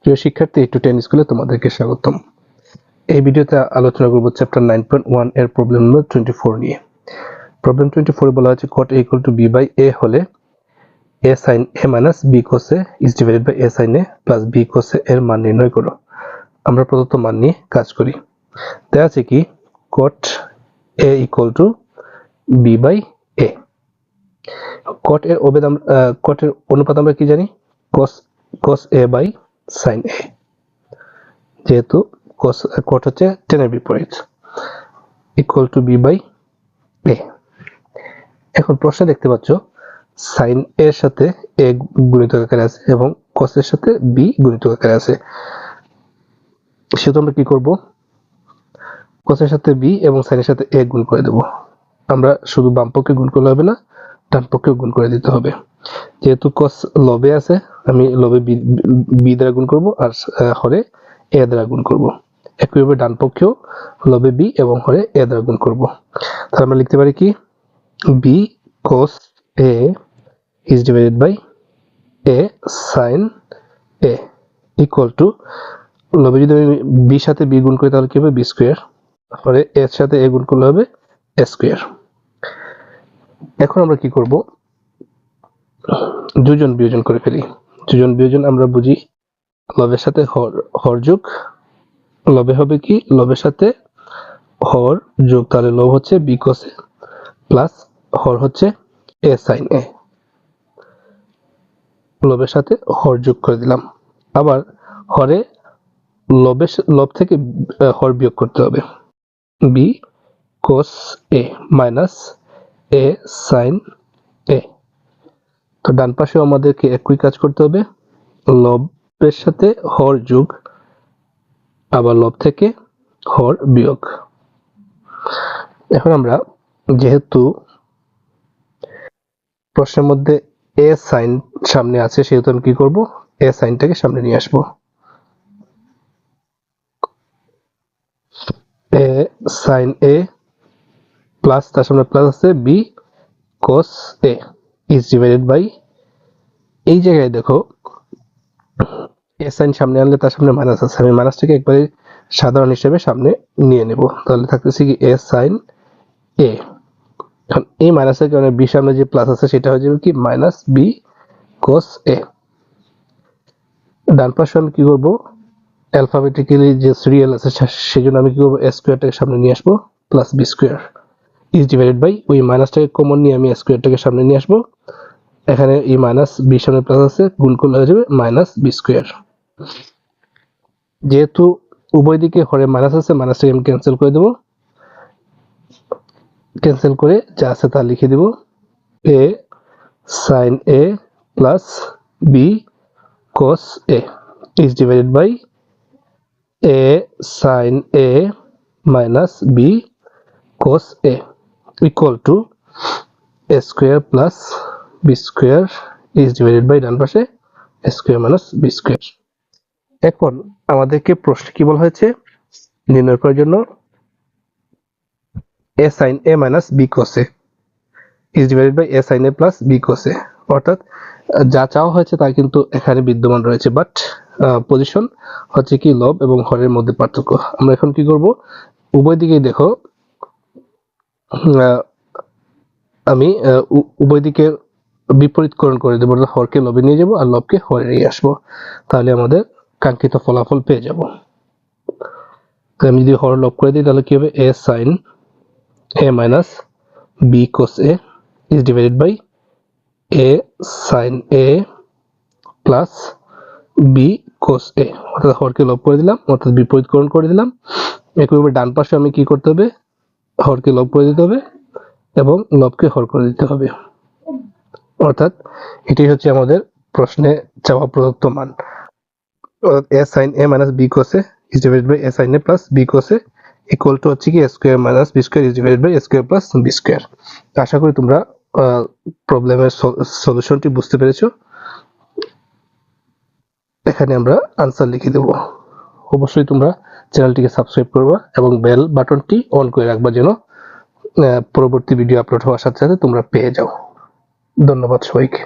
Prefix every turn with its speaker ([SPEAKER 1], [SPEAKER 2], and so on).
[SPEAKER 1] প্রিয় শিক্ষার্থী, একটু টেন স্কুলে তোমাদেরকে স্বাগতম। এই ভিডিওতে আলোচনা করব চ্যাপ্টার নাইন পয়েন্ট ওয়ানের প্রবলেম নম্বর টোয়েন্টি ফোর নিয়ে। প্রবলেম টোয়েন্টি ফোরে বলা হচ্ছে cot equal to B by A হলে A sine A minus B cos A is divided by A sine A plus B cos A এর মান নির্ণয় করো। আমরা প্রদত্ত মান নিয়ে কাজ করি। দেওয়া আছে কি? Cot A equal to B by A cot এর অবেদ কটের অনুপাত আমরা কি জানি? cos cos এ বাই sin a যেহেতু কট হচ্ছে টেনের বিপরীত। Equal to B by A এখন প্রশ্নে দেখতে পাচ্ছ a এর সাথে a গুণিত আকারে আছে এবং এর সাথে b গুণিত আকারে আছে। সেহেতু আমরা কি করব? এর সাথে b এবং এর সাথে a গুণ করে দেব। আমরা শুধু বাম পক্ষে গুণ করলে হবে না, ডান গুণ করে দিতে হবে। যেহেতু cos লবে আছে, আমি লবে বি দ্বারা গুণ করব আর হরে a দ্বারা গুণ করব। একইভাবে ডান পক্ষেও লবে বি এবং হরে a দ্বারা গুণ করব। তাহলে আমরা লিখতে পারি কি? B cos a is divided by a sin a equal to, লবে যদি আমি b সাথে বি গুণ করি তাহলে কি হবে? বি স্কয়ার হরে এর সাথে এ গুণ করলে হবে এ স্কয়ার এখন আমরা কি করব? যোজন বিয়োজন করে ফেলি। দুজন বিয়োজন আমরা বুঝি লবের সাথে হর হর যোগ। লবে হবে কি? লবের সাথে হর যোগ। তাহলে লব হচ্ছে বি কোসে প্লাস হর হচ্ছে এ সাইন এ লবের সাথে হর যোগ করে দিলাম। আবার হরে লবের লব থেকে হর বিয়োগ করতে হবে। B cos A minus A sine A তো ডান পাশেও আমাদেরকে একই কাজ করতে হবে। লবের সাথে হর যোগ, আবার লব থেকে হর বিয়োগ। এখন আমরা যেহেতু প্রশ্নের মধ্যে এ সাইন সামনে আছে, সেহেতু আমি কি করব? এ সাইনটাকে সামনে নিয়ে আসব। এ সাইন এ প্লাস, তার সামনে প্লাস আছে, B cos a is divided by এই জায়গায় দেখো এ সাইন সামনে আনলে তার সামনে মাইনাস আছে। আমি মাইনাসটাকে একবারে সাধারণ হিসেবে সামনে নিয়ে নেব। তাহলে থাকতেছে কি এ সাইন এ এখন এই মাইনাসের কারণে বি সামনে যে প্লাস আছে, সেটা হয়ে যাবে কি মাইনাস বি cos এ ডান পাশে আমি কি করব? অ্যালফাবেটিক্যালি যে সিরিয়াল আছে সেজন্য আমি কি করব? এ স্কোয়ারটাকে সামনে নিয়ে আসব plus B square is divided by ওই মাইনাসটাকে কমন নিয়ে আমি স্কোয়ারটাকে সামনে নিয়ে আসব এখানে এই মাইনাস বি সামনে প্লাস আছে, গুণ করলে হয়ে যাবে মাইনাস বি স্কোয়ার যেহেতু উভয় দিকে হরে মাইনাস আছে মাইনাসটাকে আমি ক্যান্সেল করে দেবো। ক্যান্সেল করে যা আছে তা লিখে দেব। A sine A plus B cos a is divided by a sin a minus b cos a equal to a square plus b square is divided by ডান পাশে square minus b square. এখন আমাদেরকে প্রশ্ন কি বলা হয়েছে? নির্ণয় করার জন্য a minus b cos a is divided by a sin a plus b cos a. অর্থাৎ যা চাওয়া হয়েছে তা কিন্তু এখানে বিদ্যমান রয়েছে বাট পজিশন হচ্ছে কি লব এবং হরের মধ্যে পার্থক্য। আমরা এখন কি করব? উভয় দিকেই দেখো আমি উভয় দিকে বিপরীতকরণ করে দেবো হরকে লবে নিয়ে যাব আর লবকে হরে নিয়ে আসব। তাহলে আমাদের কাঙ্ক্ষিত ফলাফল পেয়ে যাব। আমি যদি হর লব করে দিই, তাহলে কি হবে? A sine A minus B cos A is divided by A sine A plus B cos A অর্থাৎ হরকে লব করে দিলাম, অর্থাৎ বিপরীতকরণ করে দিলাম। একইভাবে ডান পাশে আমি কি করতে হবে? হরকে লব করে দিতে হবে এবং লবকে হর করে দিতে হবে। অর্থাৎ এটি হচ্ছে আমাদের প্রশ্নে চাওয়া প্রদত্ত মান। অর্থাৎ A sine A minus B cos A is divided by A sine A plus B cos A equal to হচ্ছে কি A square minus B square is divided by A square plus B square আশা করি তোমরা প্রবলেমের সলিউশনটি বুঝতে পেরেছ। এখানে আমরা answer লিখে দেব। অবশ্যই তোমরা চ্যানেলটিকে সাবস্ক্রাইব করবা এবং বেল বাটনটি অন করে রাখবা যেন পরবর্তী ভিডিও আপলোড হওয়ার সাথে সাথে তোমরা পেয়ে যাও। ধন্যবাদ সবাইকে।